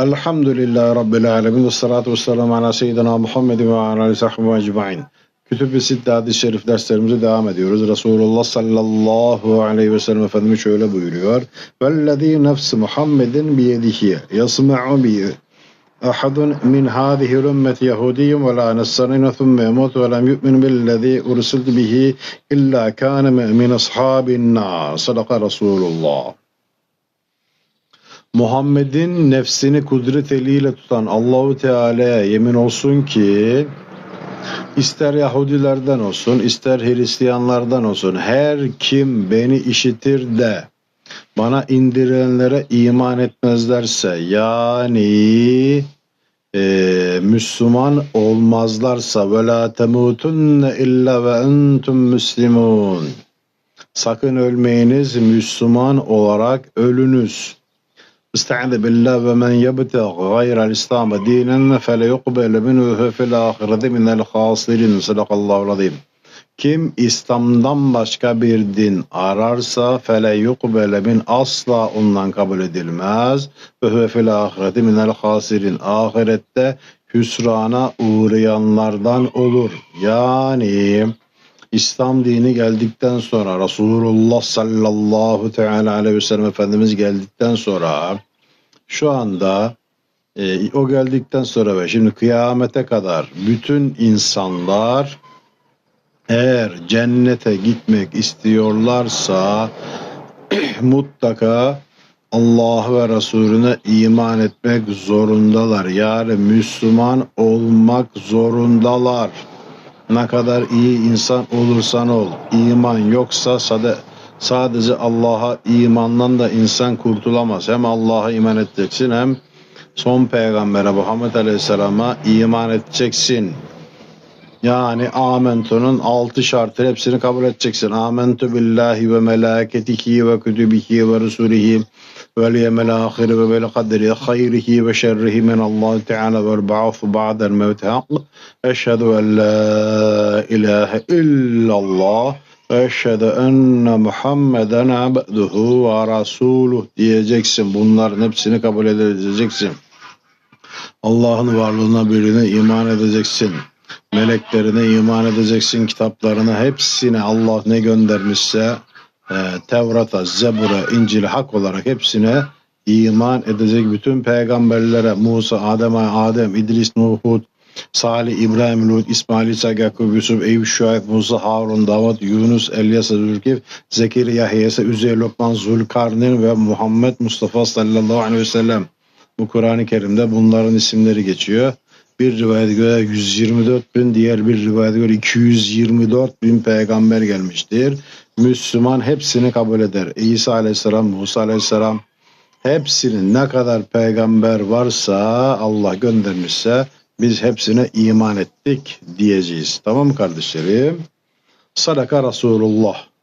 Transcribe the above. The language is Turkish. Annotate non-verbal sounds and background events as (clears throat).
الحمد لله رب العالمين والصلاة والسلام على سيدنا محمد وعلى آله وصحبه أجمعين. كتب الستة هذه الشريف درس ترمزي دعامة ديورز رسول الله صلى الله عليه وسلم فهم شوية بيوريوار والذي نفس محمد بيده يسمع به أحد من هذه الأمة يهودي ولا نسرين ثم يموت ولم يؤمن بالذي أرسلت به إلا كان من أصحاب النار صدق رسول الله Muhammed'in nefsini kudret eliyle tutan Allahu Teala'ya yemin olsun ki ister Yahudilerden olsun ister Hristiyanlardan olsun her kim beni işitir de bana indirilenlere iman etmezlerse yani e, Müslüman olmazlarsa ve la temutunne illa ve entum müslimun sakın ölmeyiniz Müslüman olarak ölünüz. استعذ بالله ومن يبتغ غير الإسلام دينا فلا يقبل منه في الآخرة من الخاسرين صدق الله العظيم kim İslam'dan başka bir din ararsa fele yukbele min asla ondan kabul edilmez ve huve fil ahireti minel hasirin ahirette hüsrana uğrayanlardan olur. Yani İslam dini geldikten sonra Resulullah sallallahu teala aleyhi ve sellem Efendimiz geldikten sonra şu anda e, o geldikten sonra ve şimdi kıyamete kadar bütün insanlar eğer cennete gitmek istiyorlarsa (clears throat) mutlaka Allah ve Resulüne iman etmek zorundalar. Yani Müslüman olmak zorundalar. Ne kadar iyi insan olursan ol, iman yoksa sade, sadece Allah'a imandan da insan kurtulamaz. Hem Allah'a iman edeceksin hem son peygambere Muhammed Aleyhisselam'a iman edeceksin. Yani amentunun altı şartı hepsini kabul edeceksin. Amentu billahi ve melaketihi ve kütübihi ve rusulihi ve liyemel ahiri ve vel kadri hayrihi ve şerrihi min Allah Teala ve ba'fu ba'del mevti hak. Eşhedü en la ilahe illallah eşhedü enne Muhammeden abduhu ve rasuluh diyeceksin. Bunların hepsini kabul edeceksin. Allah'ın varlığına birine iman edeceksin meleklerine iman edeceksin, kitaplarına hepsine Allah ne göndermişse e, Tevrat'a, Zebur'a, İncil'e hak olarak hepsine iman edecek bütün peygamberlere Musa, Adem, Adem, İdris, Nuh, Hud, Salih, İbrahim, Lut, İsmail, İsa, Yakub, Yusuf, Eyüp, Şuayb, Musa, Harun, Davud, Yunus, Elyas, Zülkif, Zekeriya, Yahya, Üzeyr, Lokman, Zulkarnin ve Muhammed Mustafa sallallahu aleyhi ve sellem. Bu Kur'an-ı Kerim'de bunların isimleri geçiyor. Bir rivayet göre 124 bin, diğer bir rivayet göre 224 bin peygamber gelmiştir. Müslüman hepsini kabul eder. İsa aleyhisselam, Musa aleyhisselam hepsinin ne kadar peygamber varsa Allah göndermişse biz hepsine iman ettik diyeceğiz. Tamam kardeşlerim? Sadaka Resulullah.